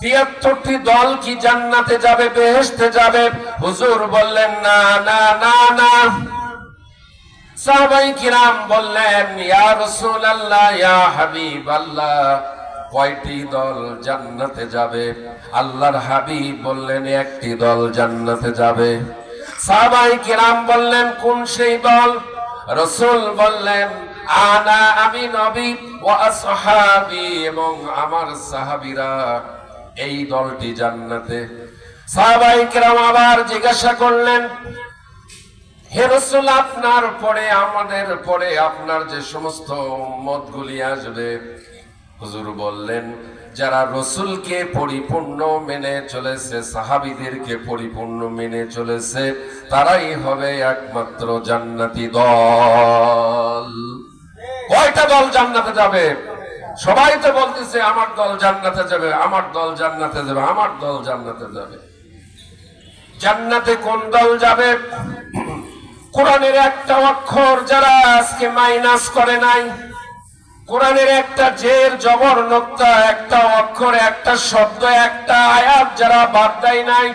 তিয়াত্তরটি দল কি জান্নাতে যাবে, বেহেশতে যাবে? হুজুর বললেন, না না না না। কিরাম বললেন, ইয়া ইয়া কয়টি দল জান্নাতে যাবে? আল্লাহর হাবিব বললেন, একটি দল জান্নাতে যাবে। সাহাবাই কিরাম বললেন, কোন সেই দল? রসুল বললেন, আনা আমি নবী ও আসহাবি, এবং আমার সাহাবীরা এই দলটি জান্নাতে। সাহাবাই আবার জিজ্ঞাসা করলেন, হে রসুল, আপনার পরে, আমাদের পরে আপনার যে সমস্ত মতগুলি আসবে? হুজুর বললেন, যারা রসুলকে পরিপূর্ণ মেনে চলেছে, সাহাবিদেরকে পরিপূর্ণ মেনে চলেছে, তারাই হবে একমাত্র জান্নাতি দল। কয়টা দল জান্নাতে যাবে? সবাই তো বলতেছে, আমার দল জান্নাতে যাবে, আমার দল জান্নাতে যাবে, আমার দল জান্নাতে যাবে। জান্নাতে কোন দল যাবে? কোরআনের একটা অক্ষর যারা আজকে মাইনাস করে নাই, কোরআনের একটা জের, জবর নোক্তা, একটা অক্ষর, একটা শব্দ, একটা আয়াত যারা বাদ দেয় নাই,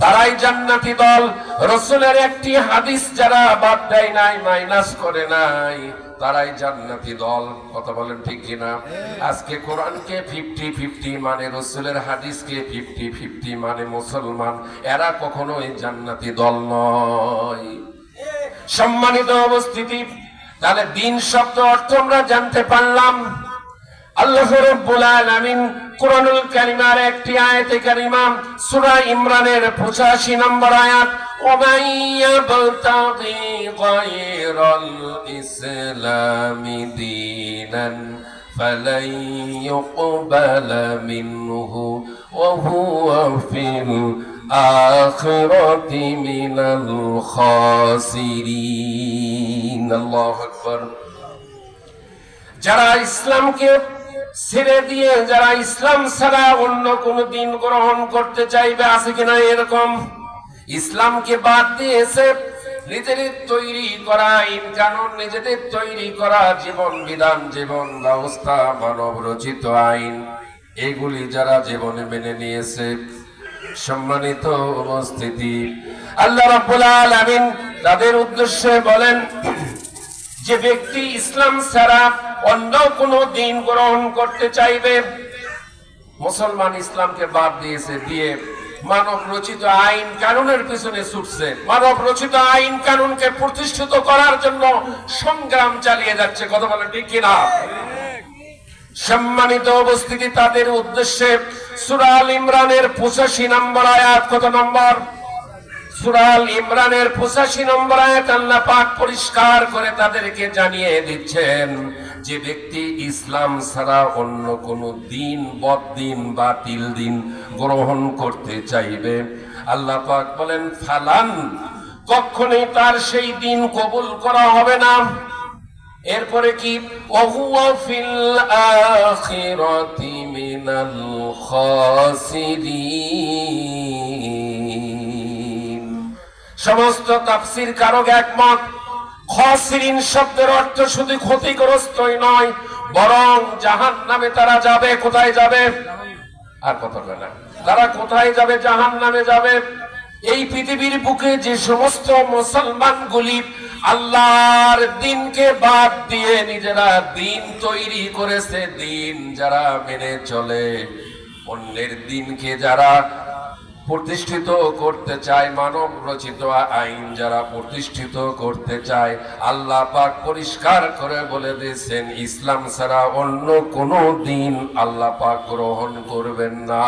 তারাই জান্নাতি দল। রসুলের একটি হাদিস যারা বাদ দেয় নাই মাইনাস করে নাই। তারাই জান্নাতি দল কথা বলেন ঠিক কিনা? আজকে কোরআনকে ফিফটি ফিফটি মানে রসুলের হাদিসকে ফিফটি ফিফটি মানে মুসলমান এরা কখনোই জান্নাতি দল নয়। সম্মানিত অবস্থিতি তাহলে দিন শব্দ অর্থ আমরা জানতে পারলাম। আল্লাহ রাব্বুল আলামিন কোরআনুল কারিমার একটি আয়াতে কারিমা সূরা ইমরানের 85 নম্বর আয়াত ওমান ইয়াবতাগি গায়রাল ইসলামি দীনান فلن يقبل منه وهو في الآخرة من الخاسرين الله أكبر যারা ইসলামকে ছেড়ে দিয়ে যারা ইসলাম ছাড়া অন্য কোন দিন গ্রহণ করতে চাইবে আছে কিনা এরকম? ইসলামকে বাদ দিয়েছে নিজেদের তৈরি করা আইন কানুন নিজেদের তৈরি করা জীবন বিধান, জীবন ব্যবস্থা, মানব রচিত আইন, এগুলি যারা জীবনে মেনে নিয়েছে। সম্মানিত উপস্থিতি, আল্লাহ রাব্বুল আলামিন তাদের উদ্দেশ্যে বলেন, যে ব্যক্তি ইসলাম ছাড়া অন্য কোনো দিন গ্রহণ করতে চাইবে। মুসলমান ইসলামকে বাদ দিয়েছে, দিয়ে মানব রচিত আইন কানুনের পিছনে ছুটছে। মানব রচিত আইন কানুনকে প্রতিষ্ঠিত করার জন্য সংগ্রাম চালিয়ে যাচ্ছে। কথা বলেন ঠিক কিনা? সম্মানিত উপস্থিতি, তাদের উদ্দেশ্যে সুরাল ইমরানের পঁচাশি নম্বর আয়াত কত নম্বর? সুরাল ইমরানের পঁচাশি নম্বর আয়াত আল্লাহ পাক পরিষ্কার করে তাদেরকে জানিয়ে দিচ্ছেন যে ব্যক্তি ইসলাম ছাড়া অন্য কোন দিন বদিন বাতিল দিন গ্রহণ করতে চাইবে। আল্লাহ পাক বলেন, ফালান, কখনোই তার সেই দিন কবুল করা হবে না। এরপরে কি সমস্ত তাফসীর কারক একমত। খাসিরিন শব্দের অর্থ শুধু ক্ষতিগ্রস্তই নয়, বরং জাহান নামে তারা যাবে, কোথায় যাবে? আর বলে না। তারা কোথায় যাবে? জাহান নামে যাবে। এই পৃথিবীর বুকে যে সমস্ত মুসলমানগুলি আল্লাহর দিনকে বাদ দিয়ে নিজেরা দিন তৈরি করেছে, দিন যারা মেনে চলে, অন্যের দিনকে যারা প্রতিষ্ঠিত করতে চায় মানব রচিত আইন যারা প্রতিষ্ঠিত করতে চায় আল্লাহ পাক পরিষ্কার করে বলে দিয়েছেন ইসলাম ছাড়া অন্য কোনো দিন আল্লাহ পাক গ্রহণ করবেন না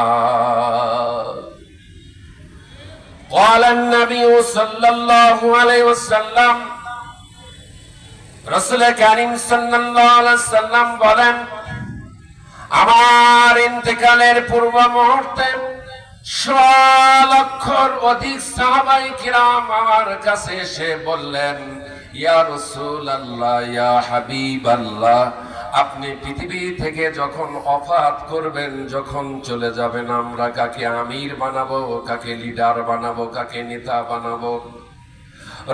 قال النبي صلى الله عليه وسلم রসুল করিম সাল্লাল্লাহু আলাইহি সাল্লাম বলেন আমার ইন্তেকালের পূর্ব মুহূর্তে লক্ষর অধিক সাহাবাই কিরাম আমার কাছে এসে বললেন, ইয়া রসুল আল্লাহ ইয়া হাবিব আল্লাহ আপনি পৃথিবী থেকে যখন অফাত করবেন, যখন চলে যাবেন, আমরা কাকে আমির বানাবো, কাকে লিডার বানাবো, কাকে নেতা বানাবো?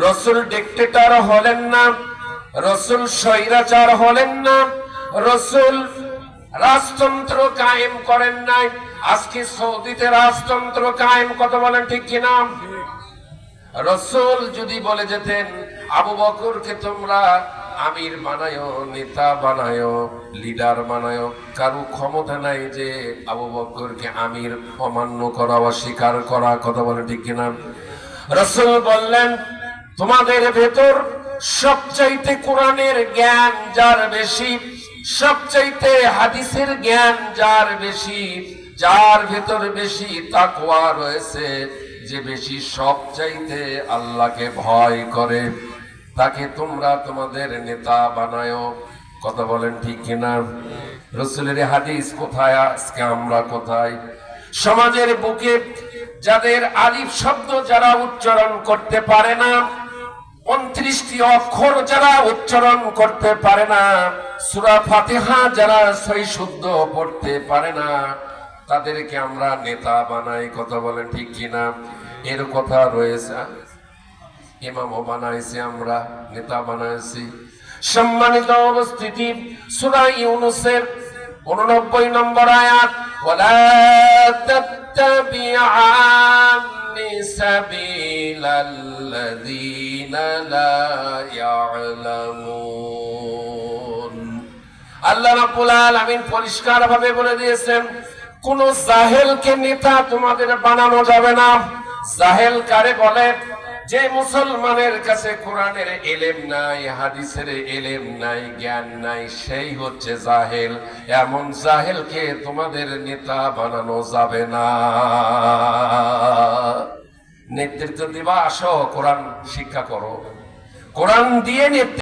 রসুল ডিক্টেটর হলেন না, রসুল স্বৈরাচার হলেন না, রসুল রাজতন্ত্র কায়েম করেন নাই। আজকে সৌদিতে রাজতন্ত্র কায়েম, কথা বলেন ঠিক কিনা? রসুল যদি বলে যেতেন, আবু বকরকে তোমরা আমির বানায়ো, নেতা বানায়ো, লিডার বানায়ো, কারও ক্ষমতা নাই যে আবু বকরকে আমির অমান্য করা, অস্বীকার করা, কথা বলে ঠিক কিনা? রসুল বললেন, তোমাদের ভেতর সবচাইতে কোরআনের জ্ঞান যার বেশি সবচাইতে হাদিসের জ্ঞান যার বেশি, যার ভেতর বেশি তাকওয়া রয়েছে, যে বেশি সব চাইতে আল্লাহকে ভয় করে, তাকে তোমরা তোমাদের নেতা বানায় কথা বলেন ঠিক কিনা? রসুলের হাদিস কোথায়, আজকে আমরা কোথায়? সমাজের বুকে যাদের আলিফ শব্দ যারা উচ্চারণ করতে পারে না, উনত্রিশটি অক্ষর যারা উচ্চারণ করতে পারে না সুরা ফাতিহা যারা সই শুদ্ধ পড়তে পারে না, তাদেরকে আমরা নেতা বানাই, কথা বলেন ঠিক কিনা? এর কথা রয়েছে, ইমামও বানাইছি আমরা, নেতা বানাইছি। সম্মানিত অবস্থিতি সুরা ইউনুসের উননব্বই নম্বর আয়াত সাবিলাল্লাযীনা লা ইয়ালামুন। আল্লাহ রাব্বুল আলামিন পরিষ্কার ভাবে বলে দিয়েছেন, কোন জাহেলকে নেতা তোমাদের বানানো যাবে না। জাহেল কারে বলে? যে মুসলমানের কাছে কোরআনের এলেম নাই, হাদিসের এলেম নাই, জ্ঞান নাই, সেই হচ্ছে জাহেল। এমন জাহেলকে তোমাদের নেতা বানানো যাবে না। নেতৃত্ব দিবা, আসো, কোরআন শিক্ষা করো। কোরআন দিয়ে নেতৃত্ব